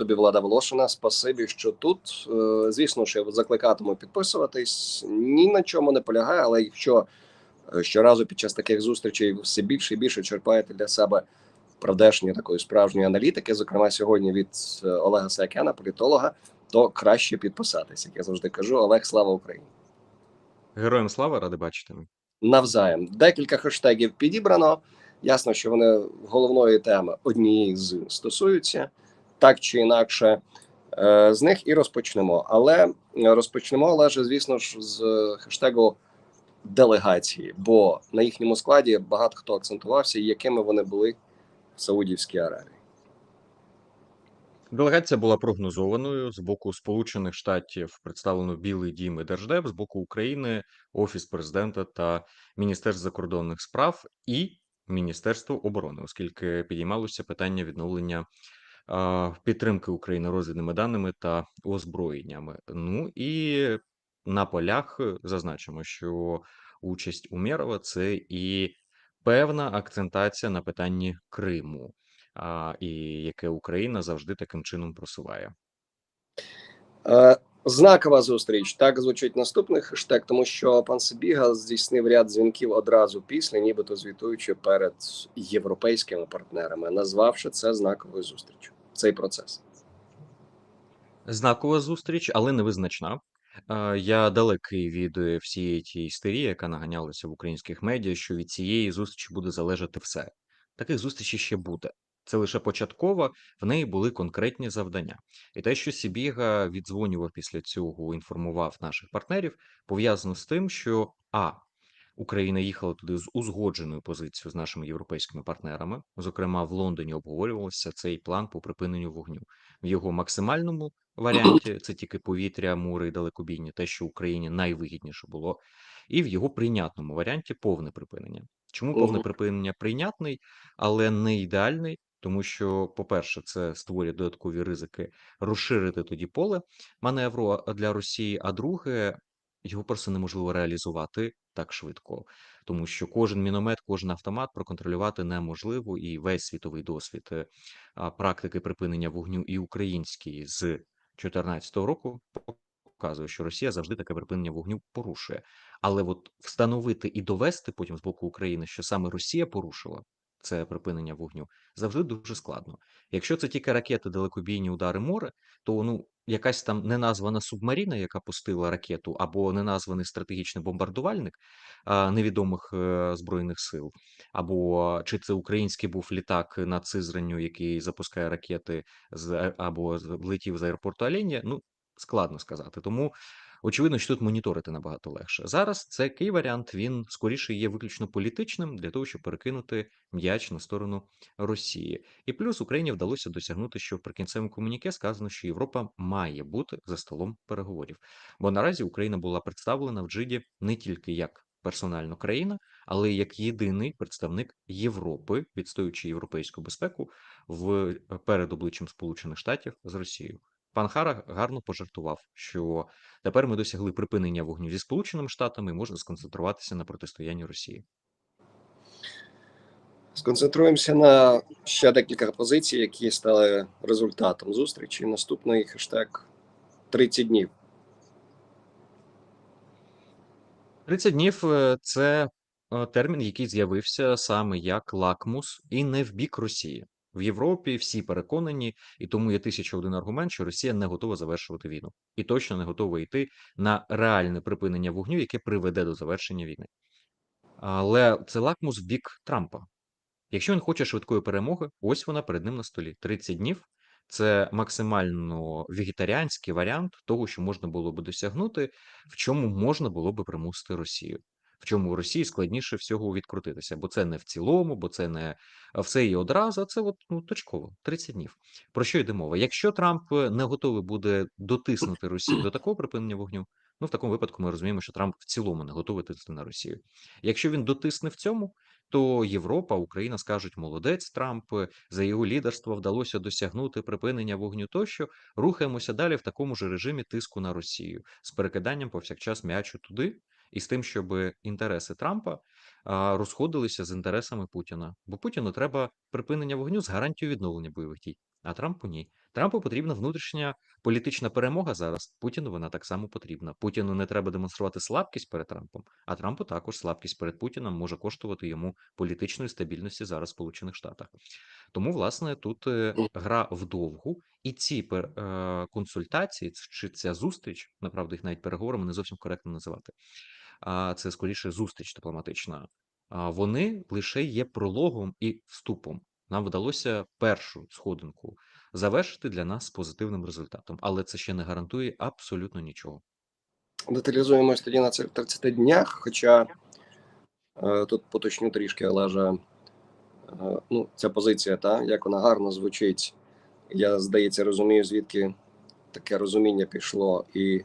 Ютубі Влада Волошина. Спасибі, що тут. Е, Звісно, що я закликатиму підписуватись. Ні на чому не полягає, але якщо е, щоразу під час таких зустрічей все більше і більше черпаєте для себе правдешньої такої справжньої аналітики, зокрема сьогодні від е, Олега Саакяна, політолога, то краще підписатись. Як я завжди кажу, Олег, слава Україні! Героям слава, ради бачити. навзаєм. Декілька хештегів підібрано. Ясно, що вони головної теми однієї з стосуються, так чи інакше. Е, З них і розпочнемо. Але розпочнемо, Олеже, звісно ж, з хештегу делегації, бо на їхньому складі багато хто акцентувався, якими вони були в Саудівській Аравії. Делегація була прогнозованою з боку Сполучених Штатів представлено Білий Дім і Держдеп, з боку України Офіс президента та Міністерство закордонних справ і Міністерство оборони, оскільки підіймалося питання відновлення підтримки України розвідними даними та озброєннями. Ну і на полях зазначимо, що участь Умєрова – це і певна акцентація на питанні Криму і яке Україна завжди таким чином просуває. Знакова зустріч. Так звучить наступний хештег, тому що пан Сибіга здійснив ряд дзвінків одразу після, нібито звітуючи перед європейськими партнерами, назвавши це знаковою зустрічю. Цей процес. Знакова зустріч, але невизначна. Е, Я далекий від всієї тієї істерії, яка наганялася в українських медіа, що від цієї зустрічі буде залежати все. Таких зустрічей ще буде. Це лише початкова, в неї були конкретні завдання. І те, що Сібіга віддзвонював після цього, інформував наших партнерів, пов'язано з тим, що а. Україна їхала туди з узгодженою позицією з нашими європейськими партнерами. Зокрема, в Лондоні обговорювався цей план по припиненню вогню. В його максимальному варіанті це тільки повітря, море і далекобійні, те, що Україні найвигідніше було, і в його прийнятному варіанті повне припинення. Чому повне припинення прийнятний, але не ідеальний? Тому що, по-перше, це створює додаткові ризики розширити тоді поле маневру для Росії. А друге, його просто неможливо реалізувати так швидко, тому що кожен міномет, кожен автомат проконтролювати неможливо, і весь світовий досвід е, практики припинення вогню і український з 2014 року показує, що Росія завжди таке припинення вогню порушує. Але от встановити і довести потім з боку України, що саме Росія порушила це припинення вогню, завжди дуже складно. Якщо це тільки ракети, далекобійні удари море, то ну якась там неназвана субмаріна, яка пустила ракету, або неназваний стратегічний бомбардувальник а, невідомих е, збройних сил, або чи це український був літак над Сизранню, який запускає ракети з або влетів з аеропорту Оленя, ну складно сказати. Тому очевидно, що тут моніторити набагато легше. Зараз цей варіант він скоріше є виключно політичним для того, щоб перекинути м'яч на сторону Росії. І плюс Україні вдалося досягнути, що в прикінцевому комуніке сказано, що Європа має бути за столом переговорів. Бо наразі Україна була представлена в Джиді не тільки як персонально країна, але й як єдиний представник Європи, відстоюючи європейську безпеку в перед обличчям Сполучених Штатів з Росією. Пан Хара гарно пожартував, що тепер ми досягли припинення вогню зі Сполученими Штатами і можна сконцентруватися на протистоянні Росії. Сконцентруємося на ще декілька позицій, які стали результатом зустрічі. Наступний хештег 30 днів. 30 днів це е, термін, який з'явився саме як лакмус, і не в бік Росії. В Європі всі переконані, і тому є тисяча один аргумент, що Росія не готова завершувати війну, і точно не готова йти на реальне припинення вогню, яке приведе до завершення війни. Але це лакмус в бік Трампа. Якщо він хоче швидкої перемоги, ось вона перед ним на столі. 30 днів це максимально вегетаріанський варіант того, що можна було би досягнути, в чому можна було би примусити Росію. В чому Росії складніше всього відкрутитися, бо це не в цілому, бо це не все і одразу, а це от, ну, точково 30 днів. Про що йде мова? Якщо Трамп не готовий буде дотиснути Росію до такого припинення вогню, ну в такому випадку ми розуміємо, що Трамп в цілому не готовий тиснути на Росію. Якщо він дотисне в цьому, то Європа, Україна скажуть молодець Трамп, е, за його лідерство вдалося досягнути припинення вогню. Тощо рухаємося далі в такому ж режимі тиску на Росію з перекиданням повсякчас м'ячу туди, і з тим, щоб інтереси Трампа розходилися з інтересами Путіна. Бо Путіну треба припинення вогню з гарантією відновлення бойових дій. А Трампу ні. Трампу потрібна внутрішня політична перемога зараз. Путіну вона так само потрібна. Путіну не треба демонструвати слабкість перед Трампом, а Трампу також слабкість перед Путіном може коштувати йому політичної стабільності зараз в Сполучених Штатах. Тому, власне, тут е, гра вдовгу, і ці е, консультації чи ця зустріч, направду їх навіть переговорами не зовсім коректно називати. А це скоріше зустріч дипломатична. Вони лише є прологом і вступом. Нам вдалося першу сходинку завершити для нас позитивним результатом, але це ще не гарантує абсолютно нічого. Деталізуємось тоді на цих 30 днях. Хоча е, тут поточню трішки, але ж е, ну, ця позиція, та як вона гарно звучить. Я здається, розумію, звідки таке розуміння пішло і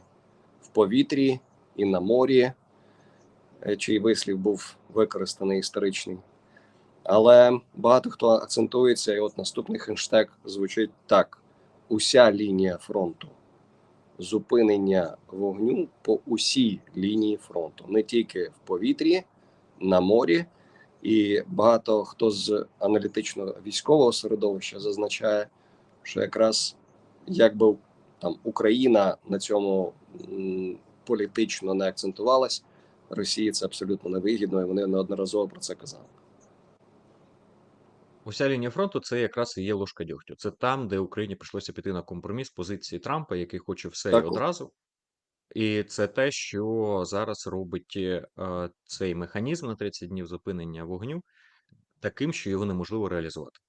в повітрі, і на морі, чий вислів був використаний історичний. Але багато хто акцентується, і от наступний хештег звучить так: уся лінія фронту. Зупинення вогню по усій лінії фронту, не тільки в повітрі, на морі. І багато хто з аналітичного військового середовища зазначає, що якраз якби там Україна на цьому політично не акцентувалась, Росії це абсолютно невигідно, і вони неодноразово про це казали. Уся лінія фронту це якраз і є ложка дьогтю. Це там, де Україні прийшлося піти на компроміс позиції Трампа, який хоче все і Так. одразу. І це те, що зараз робить е, цей механізм на 30 днів зупинення вогню таким, що його неможливо реалізувати.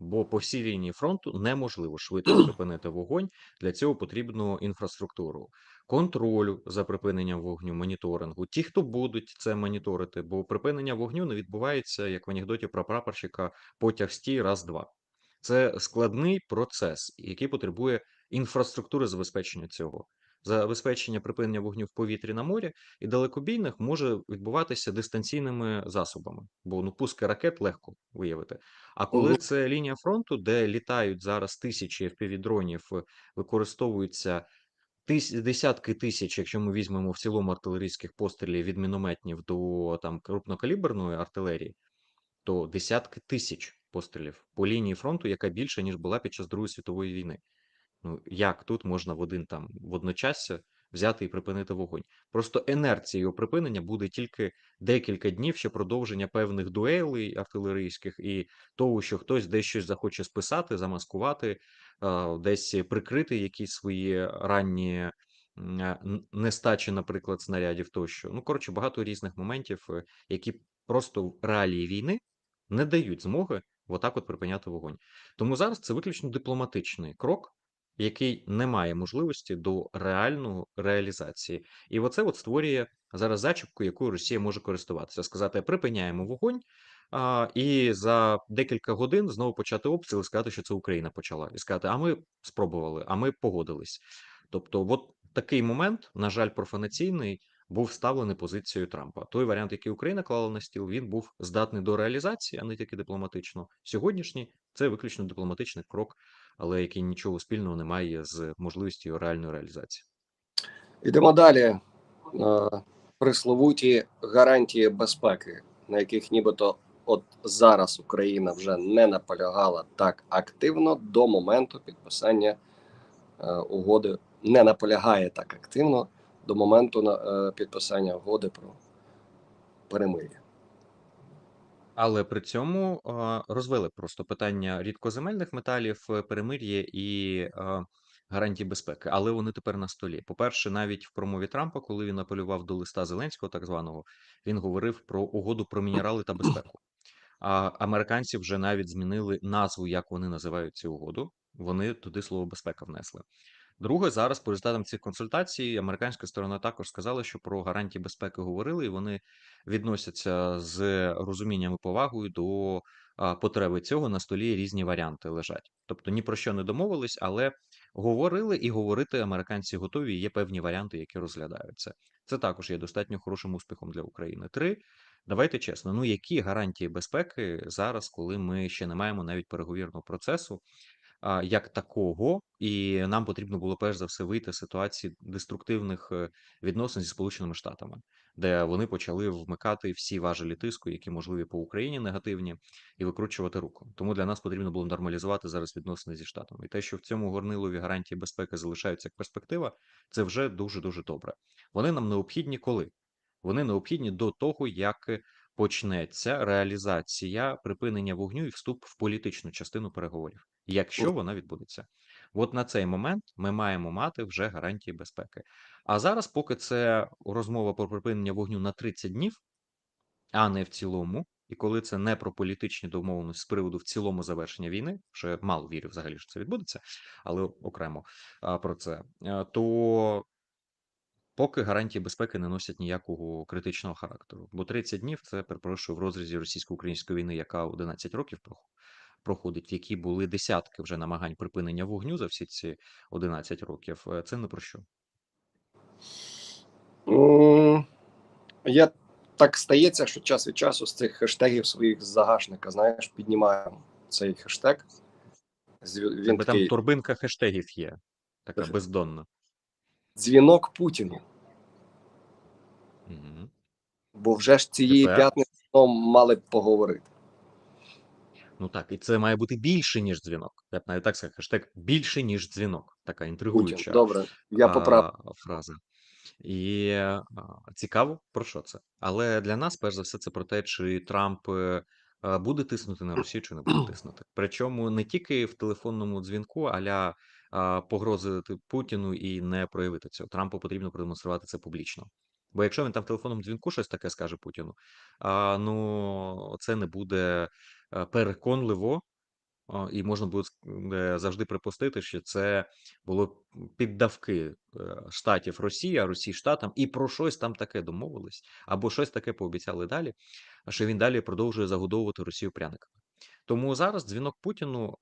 Бо по всій лінії фронту неможливо швидко припинити вогонь. Для цього потрібно інфраструктуру, контролю за припиненням вогню, моніторингу. Ті, хто будуть це моніторити, бо припинення вогню не відбувається, як в анекдоті про прапорщика, потяг стій раз-два. Це складний процес, який потребує інфраструктури забезпечення цього. Забезпечення припинення вогню в повітрі на морі і далекобійних може відбуватися дистанційними засобами, бо ну пуски ракет легко виявити. А коли це лінія фронту, де літають зараз тисячі FPV-дронів, використовуються десятки тисяч, якщо ми візьмемо в цілому артилерійських пострілів від мінометнів до там крупнокаліберної артилерії, то десятки тисяч пострілів по лінії фронту, яка більша ніж була під час Другої світової війни. Ну як тут можна в один там водночас взяти і припинити вогонь? Просто інерцією припинення буде тільки декілька днів ще продовження певних дуелей артилерійських і того, що хтось десь щось захоче списати, замаскувати, десь прикрити якісь свої ранні н- нестачі, наприклад, снарядів тощо. Ну, коротше, багато різних моментів, е, які просто в реалії війни не дають змоги отак от припиняти вогонь. Тому зараз це виключно дипломатичний крок який не має можливості до реальної реалізації. І оце от створює зараз зачіпку, якою Росія може користуватися. Сказати, припиняємо вогонь, а, і за декілька годин знову почати обстріл, сказати, що це Україна почала, і сказати, а ми спробували, а ми погодились. Тобто, от такий момент, на жаль, профанаційний. Був вставлений позицією Трампа. Той варіант, який Україна клала на стіл, він був здатний до реалізації, а не тільки дипломатично. Сьогоднішній це виключно дипломатичний крок але який нічого спільного не має з можливістю реальної реалізації. Йдемо далі. Е, Присловуті гарантії безпеки, на яких нібито от зараз Україна вже не наполягала так активно до моменту підписання е, угоди, не наполягає так активно до моменту е, підписання угоди про перемир'я. Але при цьому а, розвили просто питання рідкоземельних металів, е, перемир'я і а, гарантій безпеки. Але вони тепер на столі. По-перше, навіть в промові Трампа, коли він апелював до листа Зеленського, так званого, він говорив про угоду про мінерали та безпеку. А американці вже навіть змінили назву, як вони називають цю угоду. Вони туди слово безпека внесли. Друге, зараз по результатам цих консультацій американська сторона також сказала, що про гарантії безпеки говорили, і вони відносяться з розумінням і повагою до потреби цього на столі різні варіанти лежать. Тобто ні про що не домовились, але говорили і говорити американці готові. Є певні варіанти, які розглядаються. Це також є достатньо хорошим успіхом для України. Три. Давайте чесно, ну які гарантії безпеки зараз, коли ми ще не маємо навіть переговірного процесу? А, як такого, і нам потрібно було перш за все вийти з ситуації деструктивних е, відносин зі Сполученими Штатами, де вони почали вмикати всі важелі тиску, які можливі по Україні негативні, і викручувати руку. Тому для нас потрібно було нормалізувати зараз відносини зі штатами. І те, що в цьому горнилові гарантії безпеки залишаються як перспектива, це вже дуже дуже добре. Вони нам необхідні коли? Вони необхідні до того, як почнеться реалізація припинення вогню і вступ в політичну частину переговорів, якщо вона відбудеться. От на цей момент ми маємо мати вже гарантії безпеки. А зараз, поки це розмова про припинення вогню на 30 днів, а не в цілому, і коли це не про політичні домовленості з приводу в цілому завершення війни, що я мало вірю взагалі, що це відбудеться, але окремо про це, е, то поки гарантії безпеки не носять ніякого критичного характеру. Бо 30 днів це перепрошую в розрізі російсько-української війни, яка 11 років прох- проходить, в якій були десятки вже намагань припинення вогню за всі ці 11 років. е, Це не про що. Я так стається, що час від часу з цих хештегів своїх з загашника, знаєш, піднімаю цей хештег. Він там такий торбинка хештегів є, така бездонна. дзвінок Путіну. Мгм. Бо вже ж цієї Тепер? п'ятниці мали б поговорити. Ну так, і це має бути більше, ніж дзвінок. Я б навіть так сказав, хештег більше, ніж дзвінок. Така інтригуюча. Добре, я поправ. а, фраза. І а, цікаво, про що це. Але для нас, перш за все, це про те, чи Трамп е, а, буде тиснути на Росію, чи не буде тиснути. Причому не тільки в телефонному дзвінку, аля а, погрозити Путіну і не проявити цього. Трампу потрібно продемонструвати це публічно. Бо якщо він там в телефонному дзвінку щось таке скаже Путіну, а, ну це не буде переконливо і можна буде е, завжди припустити, що це було піддавки е, штатів Росії, а Росії штатам, і про щось там таке домовились, або щось таке пообіцяли далі, що він далі продовжує загодовувати Росію пряниками. Тому зараз дзвінок Путіну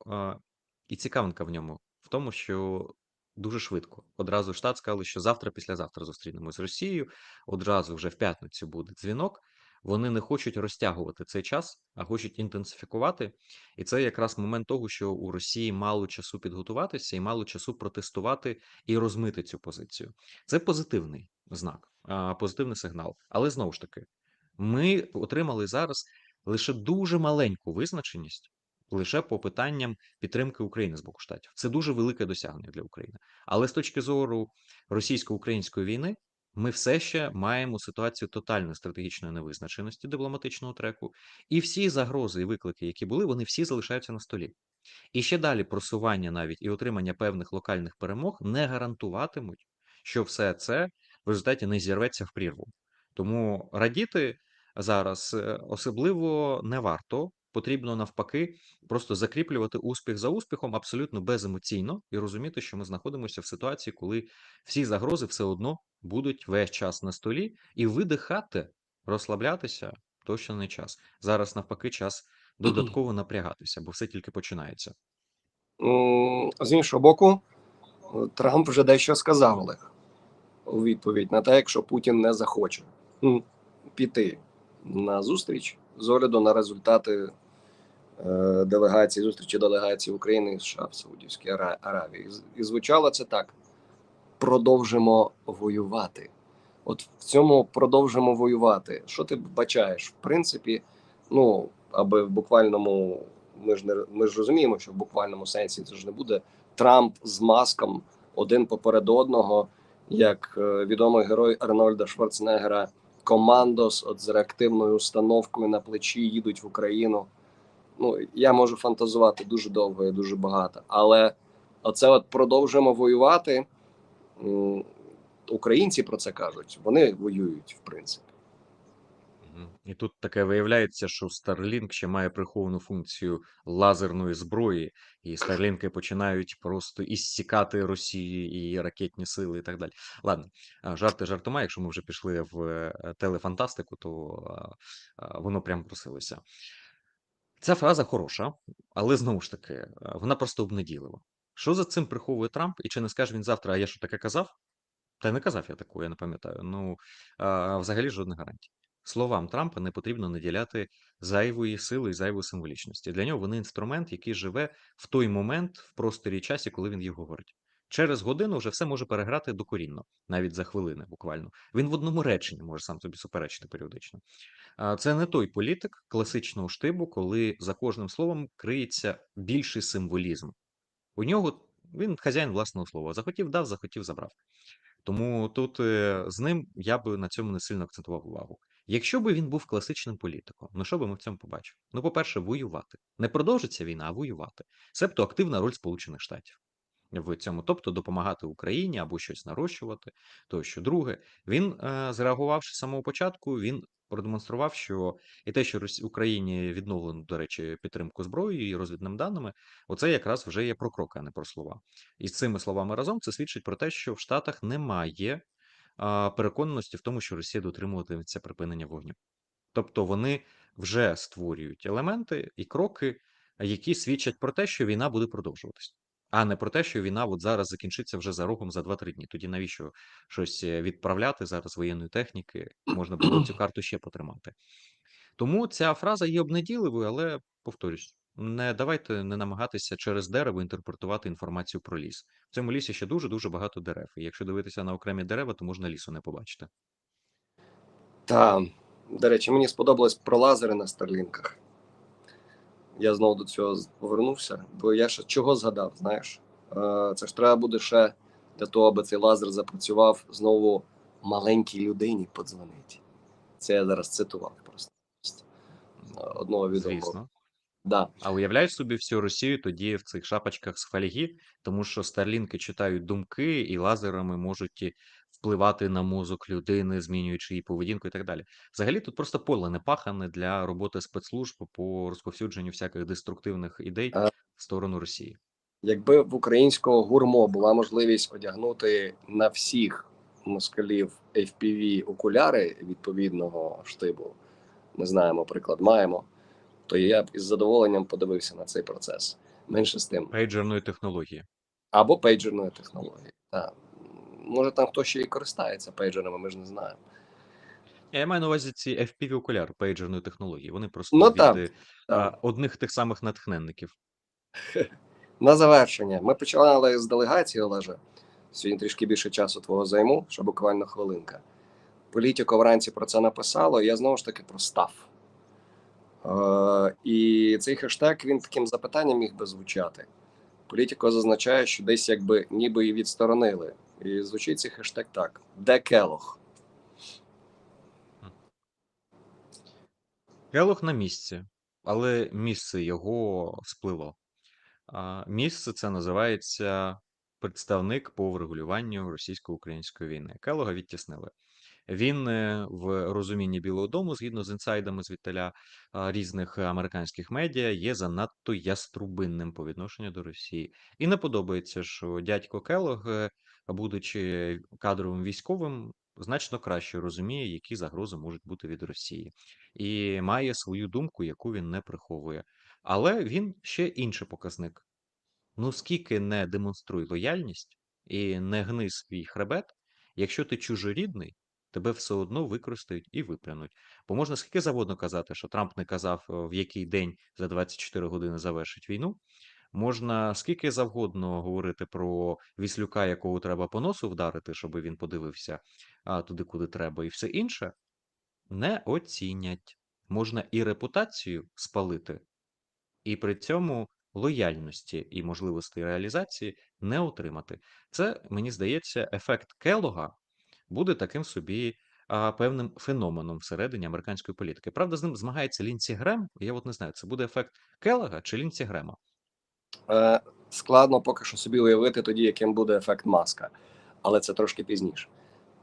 і цікавинка в ньому в тому, що дуже швидко одразу штат сказали, що завтра, післязавтра зустрінемось з Росією. Одразу вже в п'ятницю буде дзвінок. Вони не хочуть розтягувати цей час, а хочуть інтенсифікувати. І це якраз момент того, що у Росії мало часу підготуватися і мало часу протестувати і розмити цю позицію. Це позитивний знак, позитивний сигнал. Але знову ж таки, ми отримали зараз лише дуже маленьку визначеність. Лише по питанням підтримки України з боку штатів. Це дуже велике досягнення для України. Але з точки зору російсько-української війни, ми все ще маємо ситуацію тотальної стратегічної невизначеності дипломатичного треку, і всі загрози і виклики, які були, вони всі залишаються на столі. І ще далі просування навіть і отримання певних локальних перемог не гарантуватимуть, що все це в результаті не зірветься в прірву. Тому радіти зараз е, особливо не варто. Потрібно навпаки просто закріплювати успіх за успіхом абсолютно беземоційно і розуміти, що ми знаходимося в ситуації, коли всі загрози все одно будуть весь час на столі, і видихати, розслаблятися точно не час. Зараз навпаки, час додатково напрягатися, бо все тільки починається. З іншого боку, Трамп вже дещо сказав Олег у відповідь на те, якщо Путін не захоче піти на зустріч з огляду на результати делегації, зустрічі делегації України і США в Саудівській Аравії. І І звучало це так: продовжимо воювати. От в цьому продовжимо воювати. Що ти бачаєш? В принципі, ну аби в буквальному, ми ж не ми ж розуміємо, що в буквальному сенсі це ж не буде Трамп з маском один поперед одного, як е, відомий герой Арнольда Шварценеггера, командос от з реактивною установкою на плечі їдуть в Україну. Ну я можу фантазувати дуже довго і дуже багато, але оце от продовжимо воювати. Українці про це кажуть. Вони воюють, в принципі. І тут таке виявляється, що Starlink ще має приховану функцію лазерної зброї, і Старлінки починають просто іссікати Росію і ракетні сили, і так далі. Ладно, жарти жартома. Якщо ми вже пішли в е, телефантастику, то воно прям просилося. Ця фраза хороша, але знову ж таки, вона просто обнадійлива. Що за цим приховує Трамп? І чи не скаже він завтра, а я що таке казав? Та не казав я такого, я не пам'ятаю. Ну, взагалі жодних гарантій. словам Трампа не потрібно наділяти зайвої сили і зайвої символічності. Для нього вони інструмент, який живе в той момент, в просторі часі, коли він їх говорить. Через годину вже все може переграти докорінно, навіть за хвилини, буквально. Він в одному реченні може сам собі суперечити періодично. Це не той політик класичного штибу, коли за кожним словом криється більший символізм. У нього він хазяїн власного слова. Захотів дав, захотів забрав. Тому тут е, з ним я би на цьому не сильно акцентував увагу. Якщо би він був класичним політиком, ну що би ми в цьому побачили? Ну, по-перше, воювати. Не продовжиться війна, а воювати. Себто активна роль Сполучених Штатів в цьому, тобто допомагати Україні або щось нарощувати. Тощо, друге, він е, зреагувавши з самого початку, він продемонстрував, що і те, що Україні відновлено, до речі, підтримку зброєю і розвідними даними, оце якраз вже є про крок, а не про слова. І з цими словами разом це свідчить про те, що в Штатах немає переконаності в тому, що Росія дотримуватиметься припинення вогню. Тобто вони вже створюють елементи і кроки, які свідчать про те, що війна буде продовжуватись, а не про те, що війна от зараз закінчиться вже за рогом за 2-3 дні. Тоді навіщо щось е, відправляти зараз воєнної техніки? Можна було цю карту ще потримати. Тому ця фраза є обнадійливою, але повторюсь, не давайте не намагатися через дерево інтерпретувати інформацію про ліс. В цьому лісі ще дуже дуже багато дерев. І якщо дивитися на окремі дерева, то можна лісу не побачити. Та, до речі, мені сподобалось про лазери на старлінках. Я знову до цього повернувся, бо я ще чого згадав, знаєш? Е, Це ж треба буде ще для того, аби цей лазер запрацював знову маленькій людині подзвонить. Це я зараз цитував просто. Одного відомого. Да. А уявляєш собі всю Росію тоді в цих шапочках з фольги, тому що старлінки читають думки і лазерами можуть впливати на мозок людини, змінюючи її поведінку і так далі. Взагалі тут просто поле не пахане для роботи спецслужб по розповсюдженню всяких деструктивних ідей А. в сторону Росії. Якби в українського гурмо була можливість одягнути на всіх москалів FPV окуляри відповідного штибу, ми знаємо, приклад маємо, то я б із задоволенням подивився на цей процес. Менше з тим. Пейджерної технології. Або пейджерної технології. Так. Може, там хтось ще і користається пейджерами, ми ж не знаємо. Я маю на увазі ці FPV окуляри пейджерної технології. Вони просто Ну, від так, е, так. одних тих самих натхненників. На завершення. Ми почали з делегації, Олеже. Сьогодні трішки більше часу твого займу, що буквально хвилинка. Політіко вранці про це написало. Я знову ж таки простав. Е, і цей хештег він таким запитанням міг би звучати. Політіко зазначає, що десь якби ніби і відсторонили. І звучить цей хештег так: Де Келох? Келох на місці, але місце його сплило. Місце це називається представник по врегулюванню російсько-української війни. Келога відтіснили. Він е, в розумінні Білого Дому, згідно з інсайдами звідталя різних американських медіа, є занадто яструбинним по відношенню до Росії. І не подобається, що дядько Келог, е, будучи кадровим військовим, значно краще розуміє, які загрози можуть бути від Росії, і має свою думку, яку він не приховує. Але він ще інший показник. Ну, скільки не демонструй лояльність і не гни свій хребет, якщо ти чужорідний, тебе все одно використають і виплюнуть. Бо можна скільки завгодно казати, що Трамп не казав, е, в який день за 24 години завершить війну. Можна скільки завгодно говорити про віслюка, якого треба по носу вдарити, щоб він подивився а, туди, куди треба, і все інше не оцінять. Можна і репутацію спалити, і при цьому лояльності і можливості реалізації не отримати. Це, мені здається, ефект Келога буде таким собі а, певним феноменом всередині американської політики. Правда, з ним змагається Лінсі Грем. Я от не знаю, це буде ефект Келога чи Лінсі Грема. Е, складно поки що собі уявити тоді, яким буде ефект маска, але це трошки пізніше.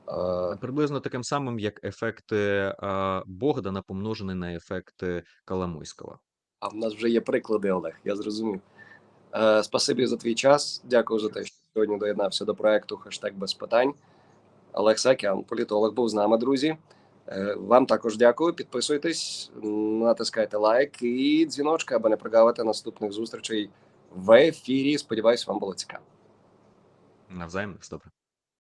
Е, Приблизно таким самим, як ефект е, Богдана помножений на ефект е, Коломойського. А в нас вже є приклади, Олег, я зрозумів. Е, спасибі за твій час. Дякую за те, що сьогодні доєднався до проекту хештег без питань. Олег Сакян, політолог, був з нами, друзі. Е, вам також дякую. Підписуйтесь, натискайте лайк і дзвіночка, аби не прогавити наступних зустрічей в ефірі. Сподіваюсь, вам було цікаво. Навзаєм, добре.